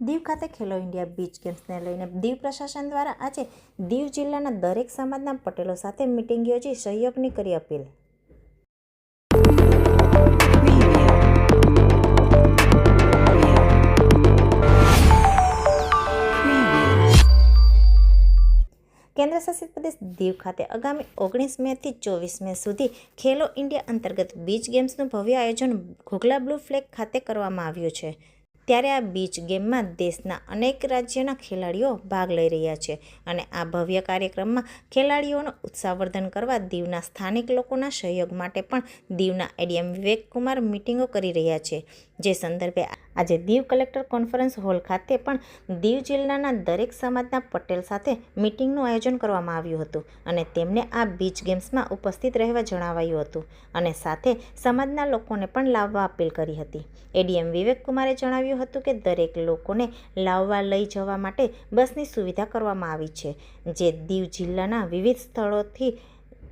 દીવ ખાતે ખેલો India beach ગેમ્સને લઈને દીવ પ્રશાસન દ્વારા આજે દીવ જિલ્લાના દરેક સમાજના પટેલો સાથે મિટિંગ યોજી સહયોગની કરી અપીલ. કેન્દ્ર શાસિત પ્રદેશ દીવ ખાતે આગામી ઓગણીસ મેથી ચોવીસ મે સુધી ખેલો ઇન્ડિયા અંતર્ગત બીચ ગેમ્સનું ભવ્ય આયોજન ઘોઘલા બ્લુ ફ્લેગ ખાતે કરવામાં આવ્યું છે. ત્યારે આ બીચ ગેમમાં દેશના અનેક રાજ્યના ખેલાડીઓ ભાગ લઈ રહ્યા છે અને આ ભવ્ય કાર્યક્રમમાં ખેલાડીઓનો ઉત્સાહવર્ધન કરવા દીવના સ્થાનિક લોકોના સહયોગ માટે પણ દીવના એડીએમ વિવેકકુમાર મિટિંગો કરી રહ્યા છે. જે સંદર્ભે આજે દીવ કલેક્ટર કોન્ફરન્સ હોલ ખાતે પણ દીવ જિલ્લાના દરેક સમાજના પટેલ સાથે મિટિંગનું આયોજન કરવામાં આવ્યું હતું અને તેમને આ બીચ ગેમ્સમાં ઉપસ્થિત રહેવા જણાવાયું હતું અને સાથે સમાજના લોકોને પણ લાવવા અપીલ કરી હતી. એડીએમ વિવેકકુમારે જણાવ્યું હતું કે દરેક લોકોને લાવવા લઈ જવા માટે બસની સુવિધા કરવામાં આવી છે. જે દીવ જિલ્લાના વિવિધ સ્થળોથી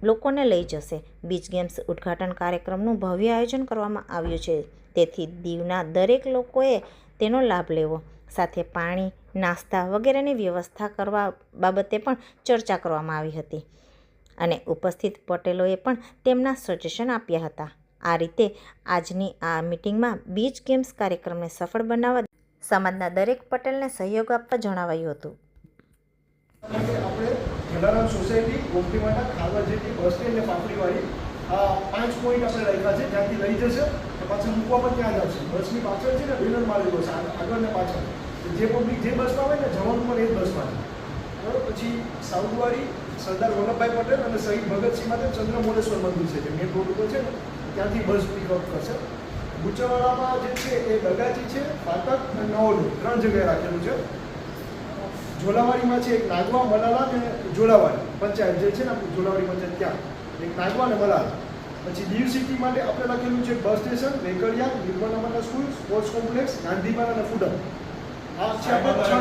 લોકોને લઈ જશે. બીચ ગેમ્સ ઉદ્ઘાટન કાર્યક્રમનું ભવ્ય આયોજન કરવામાં આવ્યું છે. તેથી દીવના દરેક લોકોએ તેનો લાભ લેવો. સાથે પાણી, નાસ્તા વગેરેની વ્યવસ્થા કરવા બાબતે પણ ચર્ચા કરવામાં આવી હતી. અને ઉપસ્થિત પટેલોએ પણ તેમના સજેશન આપ્યા હતા. આ રીતે આજની આ મિટિંગમાં બીચ ગેમ્સ કાર્યક્રમને સફળ બનાવવા સમાજના દરેક પટેલને સહયોગ આપવા જણાવાયું હતું. જલારામ સોસાયટી ગોમતીવાડા ખાવર બસ સ્ટેન્ડ અને પાપડીવાળી આ પાંચ પોઈન્ટ આપણે રાખ્યા છે જ્યાંથી લઈ જશે તો પાછા મૂકવા પણ ત્યાં જ બસની પાછળ છે ને બેનર મારેલો છે આગળ ને પાછળ. જે પબ્લિક જે બસમાં હોય ને, જવાનું પણ એ જ બસમાં છે. બરાબર? પછી સાઉથવાળી સરદાર વલ્લભભાઈ પટેલ અને શહીદ ભગતસિંહ માટે ચંદ્રમોલેશ્વર મંદિર છે, જે મેન રોડ ઉપર છે ને. ત્યાંથી બસ પિકઅપ કરશે. ગુચરવાડામાં જે છે એ દગાજી છે ફાટક અને નવોડું ત્રણ જગ્યાએ રાખેલું છે. ઝોલાવાડીમાં છે એક નાગવા મલાલા અને ઝોલાવાડી. પંચાયત જે છે ને આપણું ઝોલાવાડી પંચાયત ત્યાં. એક નાગવા અને મલાલા. પછી દીવ સિટી માટે આપણે લખેલું છે બસ સ્ટેશન વેકરિયા નિર્મલામાના સ્કૂલ સ્પોર્ટ્સ કોમ્પ્લેક્સ ગાંધીબાગ અને ફૂડમ આ છે આપણે છ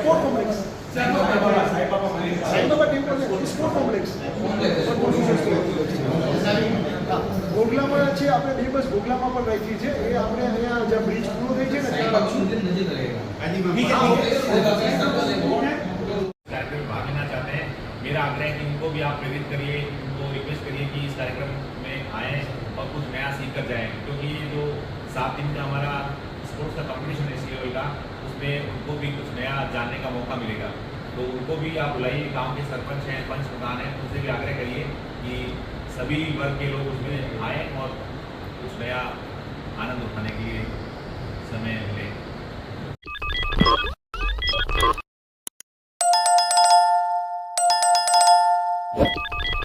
સ્પોર્ટ કોમ્પ્લેક્સ સાઈબાબા આપણે બે બસ ગોગલામાં પણ રાખી છે એ આપણે અહીંયા જ્યાં બ્રિજ પૂરો થઈ છે ને ત્યાં રાખશું. कार्यक्रम में भाग लेना चाहते हैं मेरा आग्रह है कि उनको भी आप प्रेरित करिए उनको रिक्वेस्ट करिए कि इस कार्यक्रम में आएँ और कुछ नया सीख कर जाएँ क्योंकि ये जो सात दिन का हमारा स्पोर्ट्स का कंपटीशन है सी का उसमें उनको भी कुछ नया जानने का मौका मिलेगा तो उनको भी आप बुलाइए गांव के सरपंच हैं पंच प्रधान हैं उनसे भी आग्रह करिए कि सभी वर्ग के लोग उसमें आएँ और कुछ नया आनंद उठाने के लिए समय मिले